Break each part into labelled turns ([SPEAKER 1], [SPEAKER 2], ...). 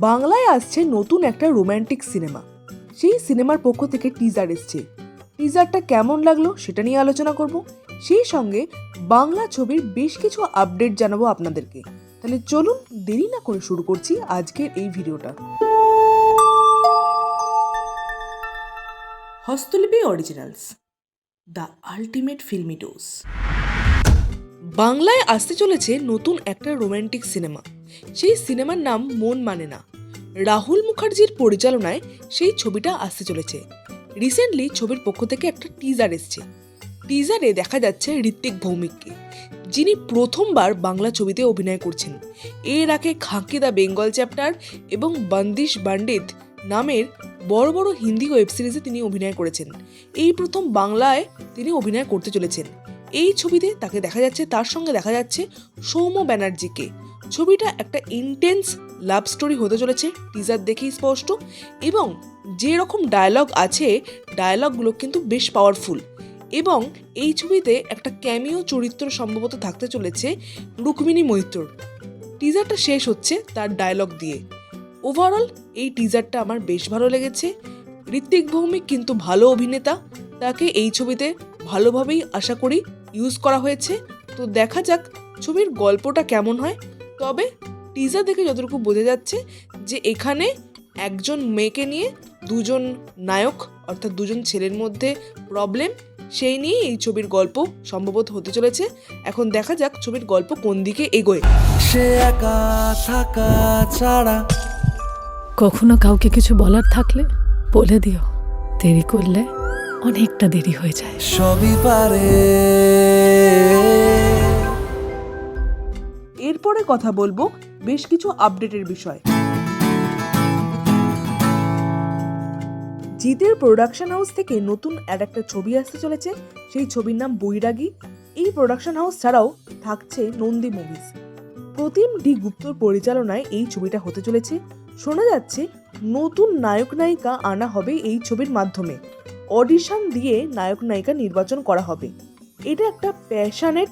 [SPEAKER 1] বাংলায় আসছে নতুন একটা রোম্যান্টিক সিনেমা। সেই সিনেমার পক্ষ থেকে টিজার এসছে। টিজারটা কেমন লাগল সেটা নিয়ে আলোচনা করব। সেই সঙ্গে বাংলা ছবির বেশ কিছু আপডেট জানাব আপনাদেরকে। তাহলে চলুন দেরি না করে শুরু করছি আজকের এই ভিডিওটা। হস্তলিপি originals the ultimate filmy dose বাংলায় আসতে চলেছে নতুন একটা রোম্যান্টিক সিনেমা। সেই সিনেমার নাম মন মানে না। রাহুল মুখার্জির পরিচালনায় সেই ছবিটা আসতে চলেছে। রিসেন্টলি ছবির পক্ষ থেকে একটা টিজার এসছে। টিজারে দেখা যাচ্ছে ঋত্বিক ভৌমিককে, যিনি প্রথমবার বাংলা ছবিতে অভিনয় করছেন। এর আগে খাঁকি দ্য বেঙ্গল চ্যাপ্টার এবং বন্দিশ বান্ডিত নামের বড় বড় হিন্দি ওয়েব সিরিজে তিনি অভিনয় করেছেন। এই প্রথম বাংলায় তিনি অভিনয় করতে চলেছেন। এই ছবিতে তাকে দেখা যাচ্ছে, তার সঙ্গে দেখা যাচ্ছে সৌম্য ব্যানার্জিকে। ছবিটা একটা ইন্টেন্স লাভ স্টোরি হতে চলেছে টিজার দেখেই স্পষ্ট এবং যে রকম ডায়লগ আছে ডায়লগগুলো কিন্তু বেশ পাওয়ারফুল এবং এই ছবিতে একটা ক্যামিও চরিত্র সম্ভবত থাকতে চলেছে রুক্মিণী মৈত্রর। টিজারটা শেষ হচ্ছে তার ডায়লগ দিয়ে। ওভারঅল এই টিজারটা আমার বেশ ভালো লেগেছে। ঋত্বিক ভৌমিক কিন্তু ভালো অভিনেতা, তাকে এই ছবিতে ভালোভাবেই আশা করি ইউজ করা হয়েছে। তো দেখা যাক ছবির গল্পটা কেমন হয়। তবে টিজার দেখে যতটুকু বোঝা যাচ্ছে যে এখানে একজন মেয়েকে নিয়ে দুজন নায়ক অর্থাৎ দুজন ছেলের মধ্যে প্রবলেম সেই নিয়ে এই ছবির গল্প সম্ভবত হতে চলেছে। এখন দেখা যাক ছবির গল্প কোন দিকে এগোয়।
[SPEAKER 2] সে একা থাকা ছাড়া
[SPEAKER 3] কখনো কাউকে কিছু বলার থাকলে বলে দিও দেরি করলে অনেকটা দেরি হয়ে যায়।
[SPEAKER 2] সবই পারে।
[SPEAKER 1] এরপরে কথা বলব বেশ কিছু আপডেটের বিষয়। জিতের প্রোডাকশন হাউস থেকে নতুন আর একটা ছবি আসতে চলেছে, সেই ছবির নাম বৈরাগী। এই প্রোডাকশন হাউস ছাড়াও থাকছে নন্দী মুভিজ প্রতিম ডি গুপ্তর পরিচালনায় এই ছবিটা হতে চলেছে। শোনা যাচ্ছে নতুন নায়ক নায়িকা আনা হবে এই ছবির মাধ্যমে। অডিশন দিয়ে নায়ক নায়িকা নির্বাচন করা হবে। এটা একটা প্যাশানেট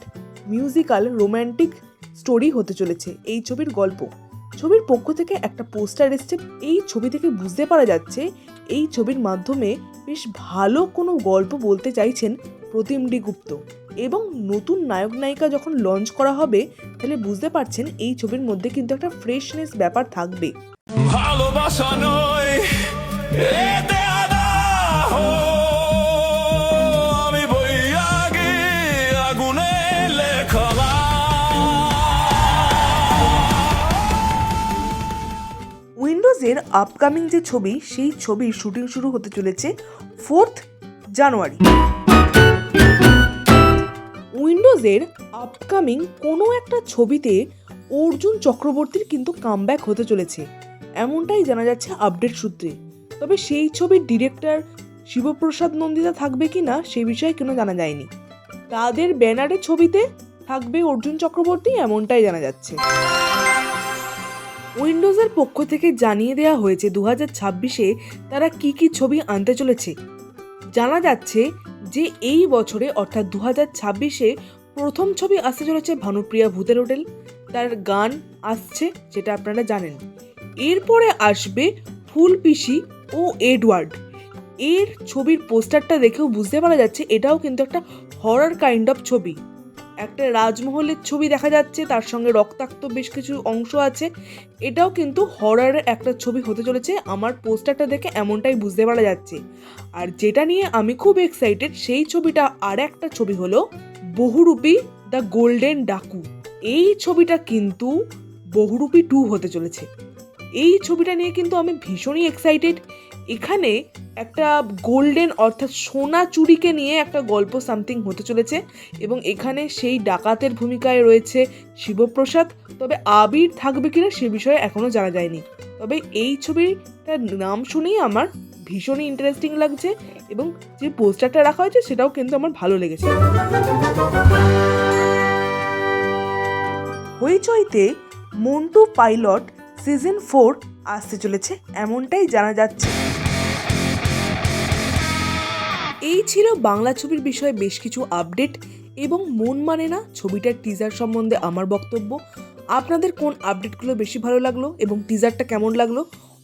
[SPEAKER 1] মিউজিক্যাল রোম্যান্টিক স্টোরি হতে চলেছে, এই ছবির গল্প। ছবির পক্ষ থেকে একটা পোস্টার এসছে, এই ছবি থেকে বুঝতে পারা যাচ্ছে, এই ছবির মাধ্যমে বেশ ভালো কোনো গল্প বলতে চাইছেন প্রতিম ডি গুপ্ত। এবং নতুন নায়ক নায়িকা যখন লঞ্চ করা হবে, তাহলে বুঝতে পারছেন এই ছবির মধ্যে কিন্তু একটা ফ্রেশনেস ব্যাপার থাকবে।
[SPEAKER 4] ভালোবাসা
[SPEAKER 1] উইন্ডোজের আপকামিং যে ছবি, সেই ছবির শুটিং শুরু হতে চলেছে ফোর্থ জানুয়ারি উইন্ডোজের আপকামিং কোনো একটা ছবিতে অর্জুন চক্রবর্তীর কিন্তু কামব্যাক হতে চলেছে। এমনটাই জানা যাচ্ছে আপডেট সূত্রে। তবে সেই ছবির ডিরেক্টর শিবপ্রসাদ নন্দিতা থাকবে কি না, সে বিষয়ে কোনো জানা যায়নি। তাদের ব্যানারের ছবিতে থাকবে অর্জুন চক্রবর্তী, এমনটাই জানা যাচ্ছে। উইন্ডোজের পক্ষ থেকে জানিয়ে দেওয়া হয়েছে দু হাজার ছাব্বিশে তারা কি কি ছবি আনতে চলেছে। জানা যাচ্ছে যে এই বছরে অর্থাৎ দু হাজার ছাব্বিশে প্রথম ছবি আসতে চলেছে ভানুপ্রিয়া ভূতের হোটেল। তার গান আসছে যেটা আপনারা জানেন। এরপরে আসবে ফুলপিসি ও এডওয়ার্ড। এর ছবির পোস্টারটা দেখেও বুঝতে পারা যাচ্ছে এটাও কিন্তু একটা হরর কাইন্ড অফ ছবি। একটা রাজমহলের ছবি দেখা যাচ্ছে, তার সঙ্গে রক্তাক্ত বেশ কিছু অংশ আছে। এটাও কিন্তু হররের একটা ছবি হতে চলেছে, আমার পোস্টারটা দেখে এমনটাই বুঝতে পারা যাচ্ছে। আর যেটা নিয়ে আমি খুব এক্সাইটেড সেই ছবিটা আর একটা ছবি হলো বহুরূপী দ্য গোল্ডেন ডাকু। এই ছবিটা কিন্তু বহুরূপী টু হতে চলেছে। এই ছবিটা নিয়ে কিন্তু আমি ভীষণই এক্সাইটেড এখানে একটা গোল্ডেন অর্থাৎ সোনা চুরিকে নিয়ে একটা গল্প সামথিং হতে চলেছে এবং এখানে সেই ডাকাতের ভূমিকায় রয়েছে শিবপ্রসাদ। তবে আবির থাকবে কিনা সে বিষয়ে এখনও জানা যায়নি। তবে এই ছবিটার নাম শুনেই আমার ভীষণই ইন্টারেস্টিং লাগছে এবং যে পোস্টারটা রাখা হয়েছে সেটাও কিন্তু আমার ভালো লেগেছে। হইচইতে মন্টু পাইলট সিজন ফোর আসতে চলেছে, এমনটাই জানা যাচ্ছে। এই ছিল বাংলা ছবির বিষয়ে বেশ কিছু আপডেট এবং মন মানে না ছবিটার টিজার সম্বন্ধে আমার বক্তব্য। আপনাদের কোন আপডেটগুলো বেশি ভালো লাগল এবং টিজারটা কেমন লাগল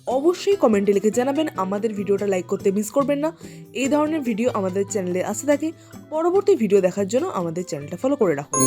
[SPEAKER 1] অবশ্যই কমেন্টে লিখে জানাবেন। আমাদের ভিডিওটা লাইক করতে মিস করবেন না। এই ধরনের ভিডিও আমাদের চ্যানেলে আসতে থাকে। পরবর্তী ভিডিও দেখার জন্য আমাদের চ্যানেলটা ফলো করে রাখুন।